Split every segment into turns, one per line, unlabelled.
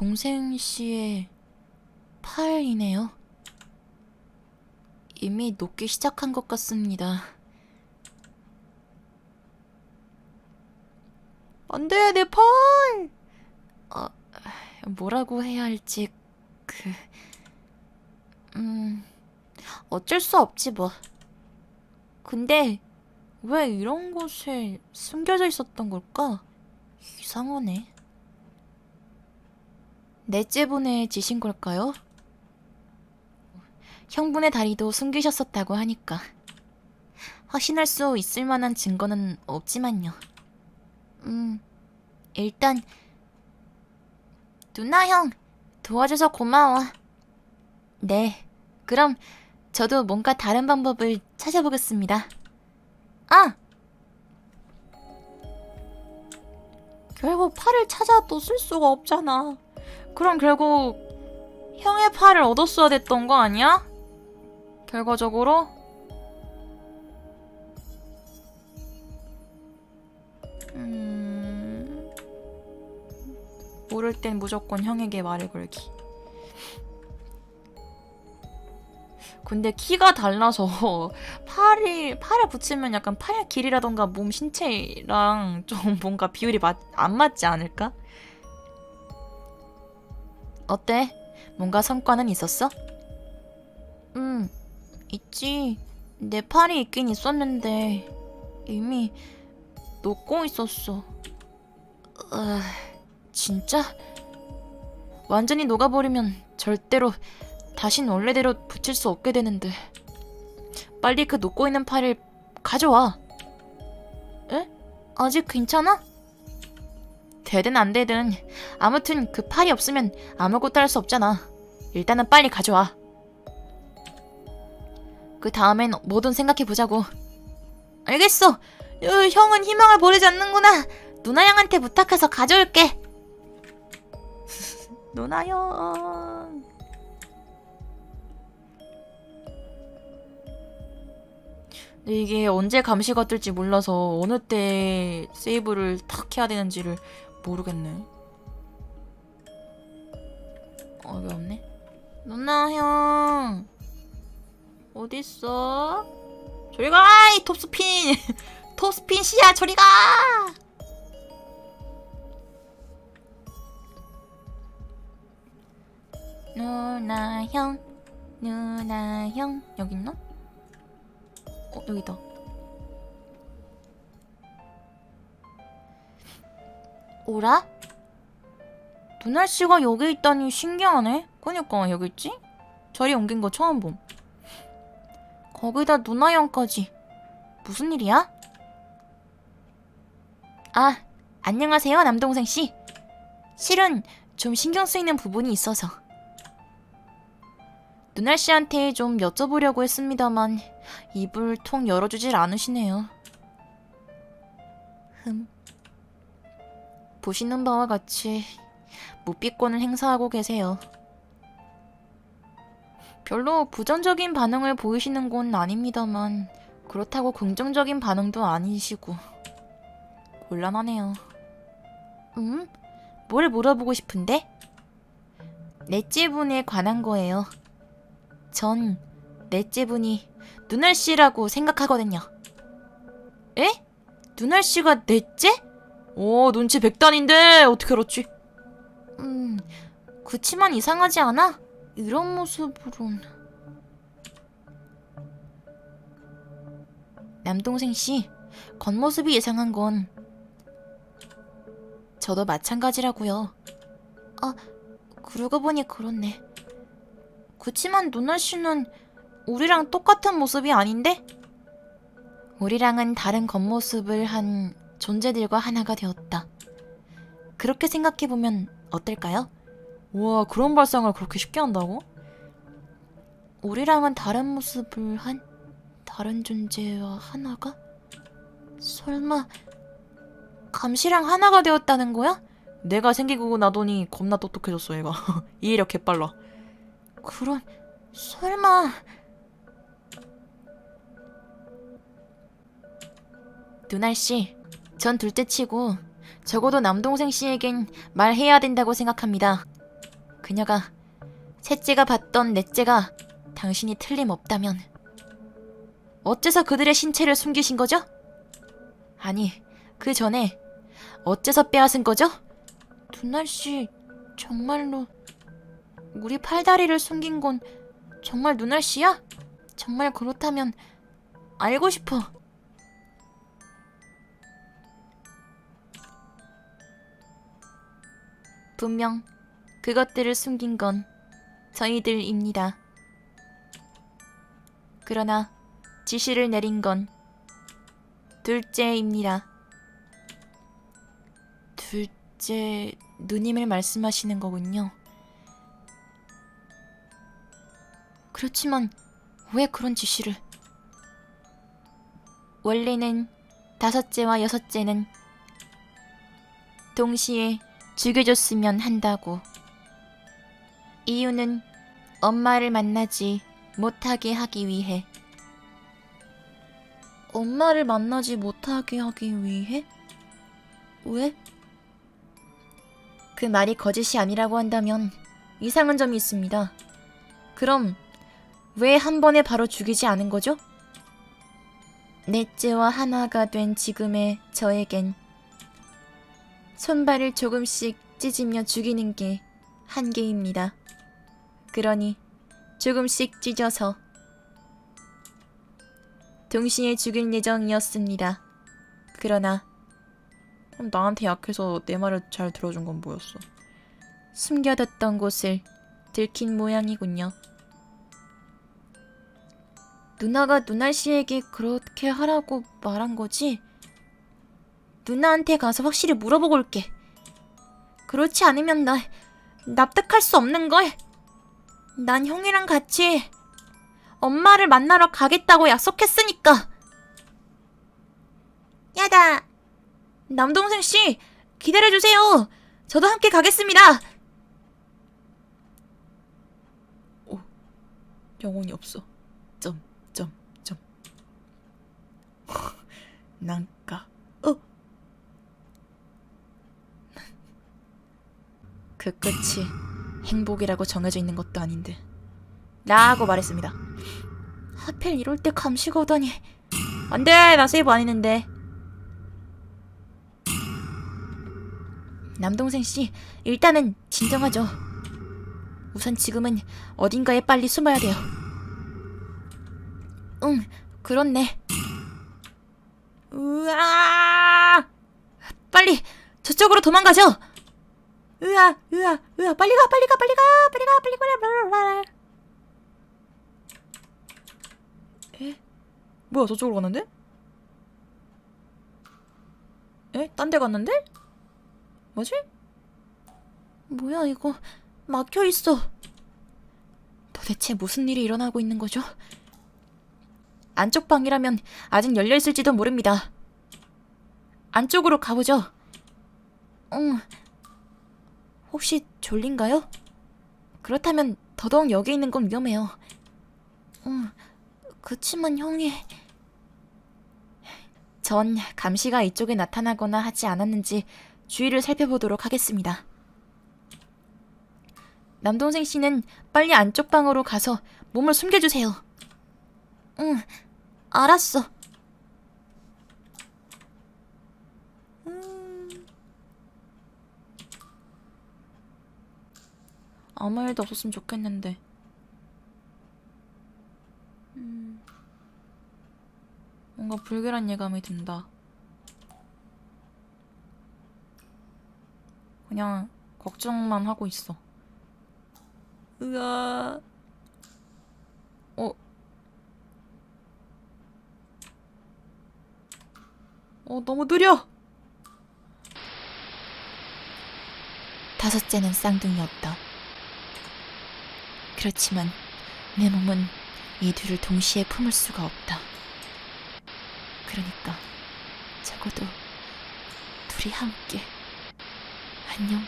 동생 씨의 팔이네요. 이미 녹기 시작한 것 같습니다. 안 돼, 내 팔! 어, 뭐라고 해야 할지, 그, 음, 어쩔 수 없지, 뭐. 근데, 왜 이런 곳에 숨겨져 있었던 걸까? 이상하네. 넷째 짓인 걸까요? 형분의 다리도 숨기셨었다고 하니까. 확신할 수 있을 만한 증거는 없지만요. 음, 일단, 누나 형, 도와줘서 고마워. 네, 그럼 저도 뭔가 다른 방법을 찾아보겠습니다. 아! 결국 팔을 찾아도 쓸 수가 없잖아. 그럼 결국 형의 팔을 얻었어야 됐던 거 아니야? 결과적으로 음... 모를 땐 무조건 형에게 말을 걸기. 근데 키가 달라서 팔이 팔에 붙이면 약간 팔 길이라던가 몸 신체랑 좀 뭔가 비율이 맞, 안 맞지 않을까? 어때? 뭔가 성과는 있었어? 음, 있지. 내 팔이 있긴 있었는데 이미 녹고 있었어. 아, 진짜? 완전히 녹아버리면 절대로 다신 원래대로 붙일 수 없게 되는데 빨리 그 녹고 있는 팔을 가져와. 에? 아직 괜찮아? 되든 안 되든 아무튼 그 팔이 없으면 아무것도 할 수 없잖아. 일단은 빨리 가져와. 그 다음엔 뭐든 생각해 보자고. 알겠어. 어, 형은 희망을 버리지 않는구나. 누나 형한테 부탁해서 가져올게. 누나 형. 근데 이게 언제 감시가 뜰지 몰라서 어느 때 세이브를 탁 해야 되는지를 모르겠네. 어, 여기 없네. 누나 형 어딨어? 저리 가! 이 톱스핀! 톱스핀 씨야 저리 가! 누나 형 누나 형 여기 있나? 어 여기다 오라? 누나 씨가 여기 있다니 신기하네. 그니까 여기 있지? 자리 옮긴 거 처음 봄. 거기다 누나 형까지. 무슨 일이야? 아, 안녕하세요, 남동생 씨. 실은 좀 신경 쓰이는 부분이 있어서. 누나 씨한테 좀 여쭤보려고 했습니다만 입을 통 열어주질 않으시네요. 흠. 보시는 바와 같이 묵비권을 행사하고 계세요. 별로 부정적인 반응을 보이시는 건 아닙니다만 그렇다고 긍정적인 반응도 아니시고 곤란하네요. 음? 뭘 물어보고 싶은데? 넷째 분에 관한 거예요. 전 넷째 분이 눈알 씨라고 생각하거든요. 에? 눈알 씨가 넷째? 오, 눈치 백단인데 어떻게 그렇지? 음, 그치만 이상하지 않아? 이런 모습으론 남동생 씨, 겉모습이 이상한 건 저도 마찬가지라고요. 아, 그러고 보니 그렇네. 그치만 누나 씨는 우리랑 똑같은 모습이 아닌데? 우리랑은 다른 겉모습을 한 존재들과 하나가 되었다. 그렇게 생각해보면 어떨까요? 우와, 그런 발상을 그렇게 쉽게 한다고? 우리랑은 다른 모습을 한 다른 존재와 하나가? 설마 감시랑 하나가 되었다는 거야? 내가 생기고 나더니 겁나 똑똑해졌어 얘가 이해력 개빨라 그럼 설마 누날 씨, 전 둘째 치고 적어도 남동생 씨에겐 말해야 된다고 생각합니다. 그녀가 셋째가 봤던 넷째가 당신이 틀림없다면 어째서 그들의 신체를 숨기신 거죠? 아니, 그 전에 어째서 빼앗은 거죠? 두날 씨 정말로 우리 팔다리를 숨긴 건 정말 누날 씨야? 정말 그렇다면 알고 싶어. 분명 그것들을 숨긴 건 저희들입니다. 그러나 지시를 내린 건 둘째입니다. 둘째 누님을 말씀하시는 거군요. 그렇지만 왜 그런 지시를? 원래는 다섯째와 여섯째는 동시에 죽여줬으면 한다고. 이유는 엄마를 만나지 못하게 하기 위해. 엄마를 만나지 못하게 하기 위해? 왜? 그 말이 거짓이 아니라고 한다면 이상한 점이 있습니다. 그럼 왜 한 번에 바로 죽이지 않은 거죠? 넷째와 하나가 된 지금의 저에겐 손발을 조금씩 찢으며 죽이는 게 한계입니다. 그러니 조금씩 찢어서 동시에 죽일 예정이었습니다. 그러나
그럼 나한테 약해서 내 말을 잘 들어준 건 뭐였어?
숨겨뒀던 곳을 들킨 모양이군요. 누나가 누나 씨에게 그렇게 하라고 말한 거지? 누나한테 가서 확실히 물어보고 올게. 그렇지 않으면 나 납득할 수 없는 걸. 난 형이랑 같이 엄마를 만나러 가겠다고 약속했으니까. 야다. 남동생 씨, 기다려주세요. 저도 함께 가겠습니다.
영혼이 없어. 점, 점, 점. 난까. 어?
그 끝이 행복이라고 정해져 있는 것도 아닌데. 라고 말했습니다. 하필 이럴 때 감시가 오다니. 안 돼! 나 세이브 안 했는데. 남동생 씨, 일단은 진정하죠. 우선 지금은 어딘가에 빨리 숨어야 돼요. 응, 그렇네. 으아! 빨리 저쪽으로 도망가죠. 으아, 으아, 으아, 빨리 가, 빨리 가, 빨리 가, 빨리 가, 빨리 가, 빨리 가.
뭐야 저쪽으로 갔는데? 에? 딴 데 갔는데? 뭐지?
뭐야 이거 막혀 있어. 도대체 무슨 일이 일어나고 있는 거죠? 안쪽 방이라면 아직 열려 있을지도 모릅니다. 안쪽으로 가보죠. 응. 혹시 졸린가요? 그렇다면 더더욱 여기 있는 건 위험해요. 응. 그치만 형이 전 감시가 이쪽에 나타나거나 하지 않았는지 주위를 살펴보도록 하겠습니다. 남동생 씨는 빨리 안쪽 방으로 가서 몸을 숨겨주세요. 응, 알았어. 음.
아무 일도 없었으면 좋겠는데. 음. 뭔가 불길한 예감이 든다. 그냥 걱정만 하고 있어. 으아. 어. 어, 너무 느려!
다섯째는 쌍둥이였다. 그렇지만 내 몸은 이 둘을 동시에 품을 수가 없다. 그러니까 적어도 둘이 함께 안녕.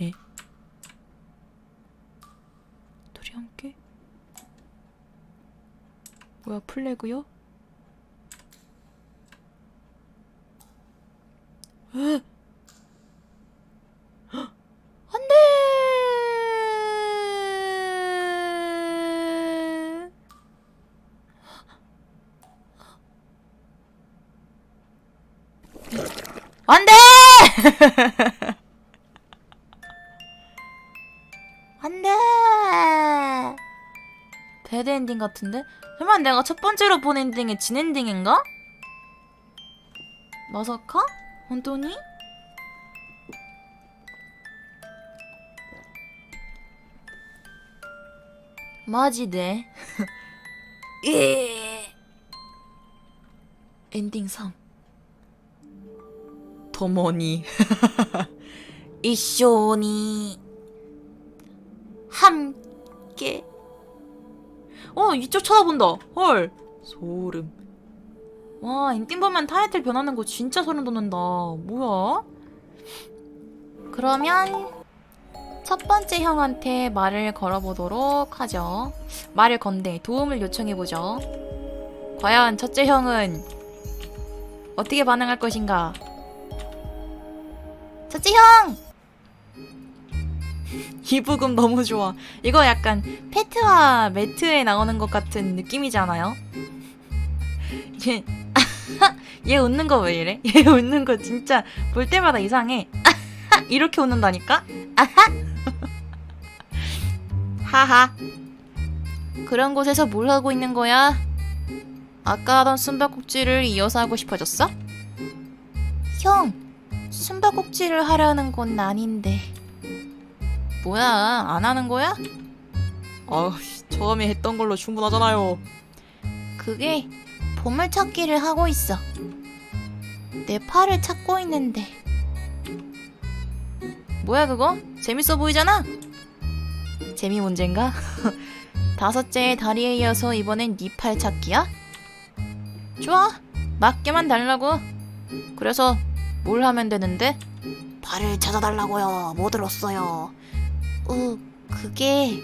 에? 둘이 함께? 뭐야, 플래그요? 에? 헉!
안 돼! 안 돼! 배드 엔딩 같은데? 설마 내가 첫 번째로 본 엔딩이 진 엔딩인가? 마사카? 혼돈이? 마지네. 예. 엔딩 3. 이쇼니. 함께. 어, 이쪽 쳐다본다. 헐. 소름. 와, 엔딩 보면 타이틀 변하는 거 진짜 소름 돋는다. 뭐야? 그러면 첫 번째 형한테 말을 걸어보도록 하죠. 말을 건대 도움을 요청해보죠. 과연 첫째 형은 어떻게 반응할 것인가? 첫째 형! 이 부금 너무 좋아. 이거 약간 페트와 매트에 나오는 것 같은 느낌이지 않아요? 얘, 얘 웃는 거 왜 이래? 얘 웃는 거 진짜 볼 때마다 이상해. 이렇게 웃는다니까? 하하. 그런 곳에서 뭘 하고 있는 거야? 아까 하던 숨바꼭질을 이어서 하고 싶어졌어? 형, 숨바꼭질을 하라는 건 아닌데. 뭐야, 안 하는 거야?
아, 처음에 했던 걸로 충분하잖아요.
그게 보물찾기를 하고 있어. 내 팔을 찾고 있는데. 뭐야 그거? 재밌어 보이잖아? 재미 문제인가? 다섯째의 다리에 이어서 이번엔 네 팔 찾기야? 좋아, 맞게만 달라고. 그래서 뭘 하면 되는데? 팔을 찾아달라고요. 못 들었어요. 어, 그게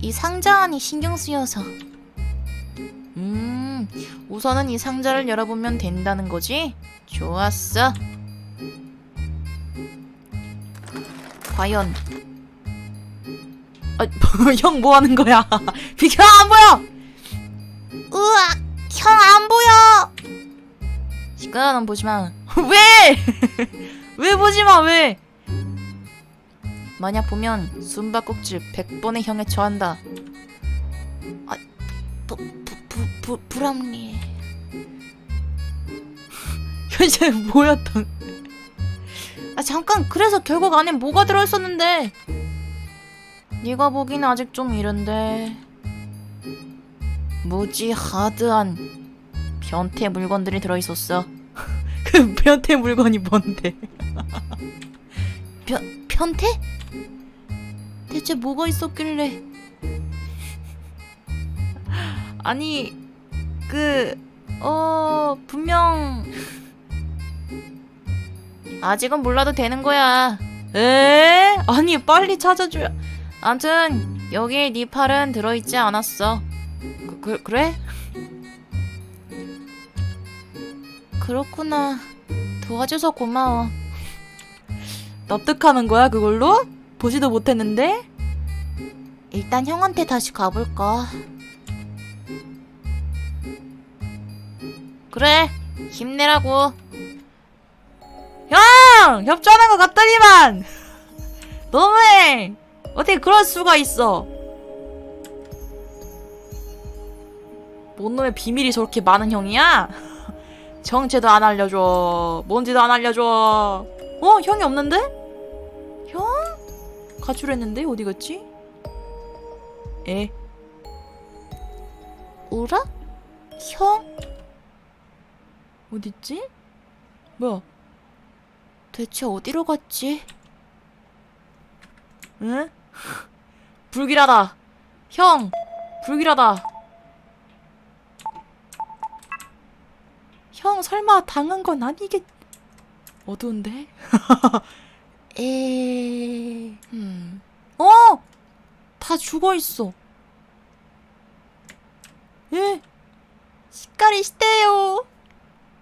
이 상자 안이 신경 쓰여서. 음, 우선은 이 상자를 열어보면 된다는 거지? 좋았어. 과연 아, 형 뭐 하는 거야? 비켜 안 보여. 우와, 형안 보여. 시끄러운 보지 마. 왜? 왜 보지 마? 왜? 만약 보면 숨바꼭질 100번의 형에 처한다. 아, 부, 부, 부, 부, 불합리해. 현실 뭐였던? 아 잠깐 그래서 결국 안에 뭐가 들어있었는데? 네가 보기엔 아직 좀 이른데. 무지 하드한 변태 물건들이 들어있었어. 그 변태 물건이 뭔데? 변 변태? 대체 뭐가 있었길래? 아니 그 어 분명 아직은 몰라도 되는 거야. 에? 아니 빨리 찾아줘야. 암튼 여기에 네 팔은 들어있지 않았어. 그, 그 그래? 그렇구나. 도와줘서 고마워. 납득하는 거야 그걸로? 보지도 못했는데? 일단 형한테 다시 가볼까. 그래, 힘내라고. 형! 협조하는 것 같더니만! 너무해! 어떻게 그럴 수가 있어? 뭔 놈의 비밀이 저렇게 많은 형이야? 정체도 안 알려줘. 뭔지도 안 알려줘. 어? 형이 없는데? 형? 가출했는데? 어디 갔지? 에? 우라? 형? 어딨지? 뭐야? 대체 어디로 갔지? 응? 불길하다. 형, 불길하다. 형, 설마 당한 건 아니겠... 어두운데? 에... 음... 어! 다 죽어있어. 예? 시까리 시대요.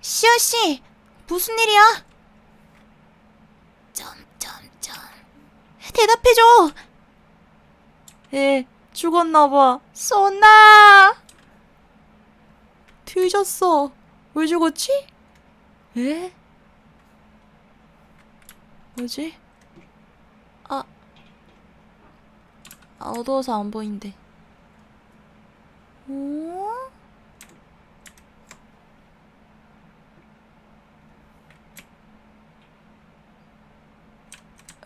시어씨, 무슨 일이야? 점점점. 대답해줘. 에, 죽었나봐. 쏘나. 뒤졌어. 왜 죽었지? 에? 뭐지? 아, 아 어두워서 안 보인대. 오?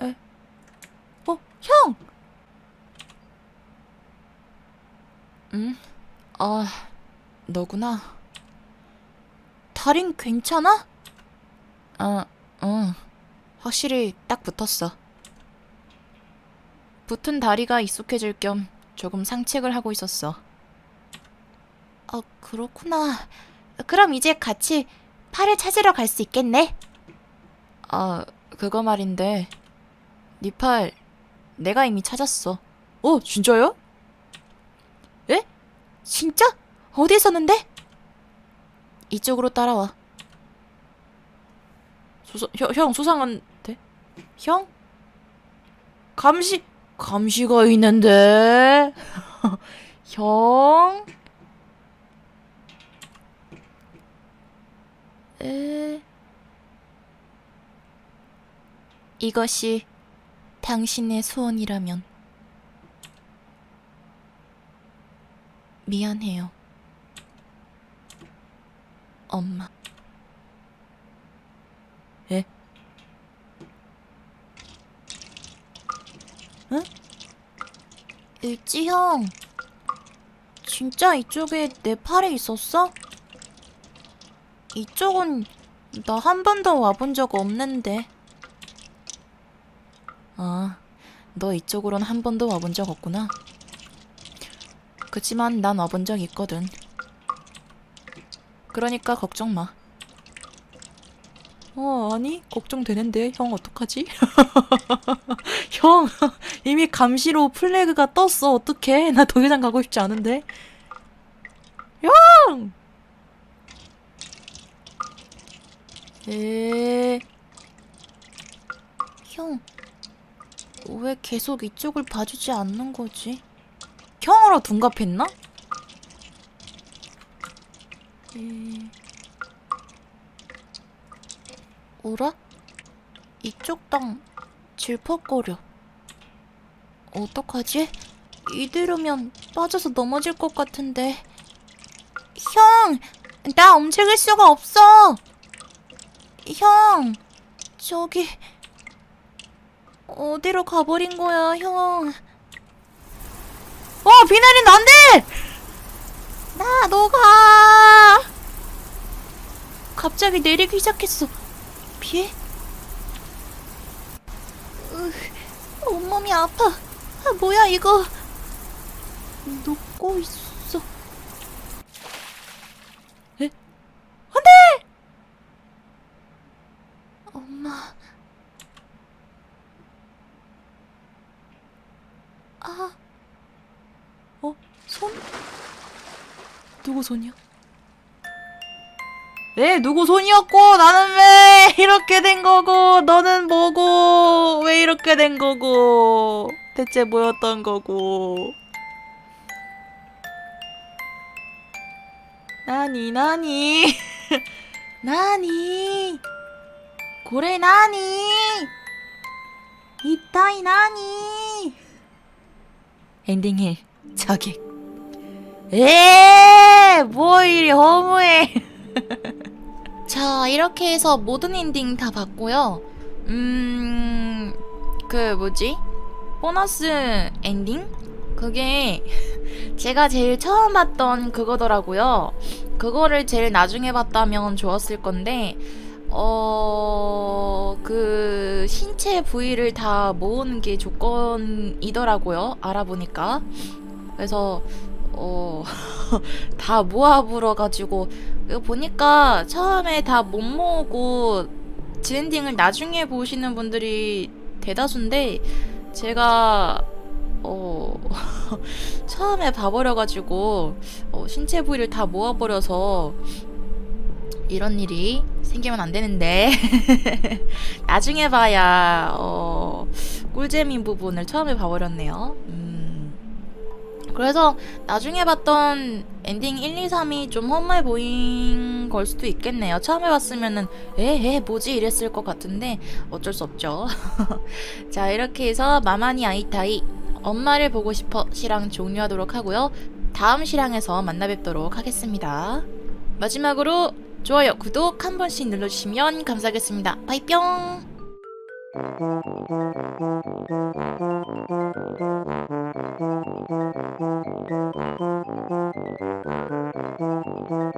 에? 어, 형! 응? 아, 너구나. 다린 괜찮아? 아, 응. 확실히 딱 붙었어. 붙은 다리가 익숙해질 겸 조금 상책을 하고 있었어. 아, 그렇구나. 그럼 이제 같이 팔을 찾으러 갈 수 있겠네? 아, 그거 말인데. 네 팔, 내가 이미 찾았어. 어, 진짜요? 에? 진짜? 어디 있었는데? 이쪽으로 따라와. 수사, 형, 형 수상한데? 형? 감시, 감시가 있는데? 형? 에... 이것이 당신의 소원이라면 미안해요. 엄마. 에? 응? 일지 형. 진짜 이쪽에 내 팔에 있었어? 이쪽은 나 한 번도 와본 적 없는데. 아, 너 이쪽으로는 한 번도 와본 적 없구나. 그치만 난 와본 적 있거든. 그러니까 걱정 마. 어, 아니, 걱정되는데, 형, 어떡하지? 형, 이미 감시로 플래그가 떴어, 어떡해? 나 더 이상 가고 싶지 않은데. 형! 에 형, 왜 계속 이쪽을 봐주지 않는 거지? 형으로 둔갑했나? 에... 어라? 이쪽 땅 질퍽거려. 어떡하지? 이대로면 빠져서 넘어질 것 같은데. 형! 나 움직일 수가 없어! 형! 저기... 어디로 가버린 거야, 형? 어, 비 내린다, 안 돼! 나, 너 가! 갑자기 내리기 시작했어. 으, 온몸이 아파. 아, 뭐야, 이거. 녹고 있어. 에? 안 돼! 엄마. 아. 어? 손? 손이야? 에 누구 손이었고 나는 왜 이렇게 된 거고 너는 뭐고 왜 이렇게 된 거고 대체 뭐였던 거고? 나니 나니. 나니. 고래 나니. 이따이 나니. 엔딩힐 자객 에, 뭐 이리 허무해. 자, 이렇게 해서 모든 엔딩 다 봤고요. 음, 그 뭐지? 보너스 엔딩? 그게 제가 제일 처음 봤던 그거더라고요. 그거를 제일 나중에 봤다면 좋았을 건데, 어, 그 신체 부위를 다 모으는 게 조건이더라고요. 알아보니까. 그래서 어, 다 모아불어 가지고, 이거 보니까 처음에 다 못 모으고, 진엔딩을 나중에 보시는 분들이 대다수인데, 제가, 어, 처음에 봐버려가지고, 어, 신체 부위를 다 모아버려서, 이런 일이 생기면 안 되는데, 나중에 봐야, 어, 꿀잼인 부분을 처음에 봐버렸네요. 음. 그래서 나중에 봤던 엔딩 1, 2, 3이 좀 험해 보인 걸 수도 있겠네요. 처음에 봤으면은 에에 뭐지 이랬을 것 같은데 어쩔 수 없죠. 자 이렇게 해서 마마니 아이타이 엄마를 보고 싶어 시랑 종료하도록 하고요. 다음 시랑에서 만나 뵙도록 하겠습니다. 마지막으로 좋아요, 구독 한 번씩 눌러주시면 감사하겠습니다. 바이 뿅! Thank you.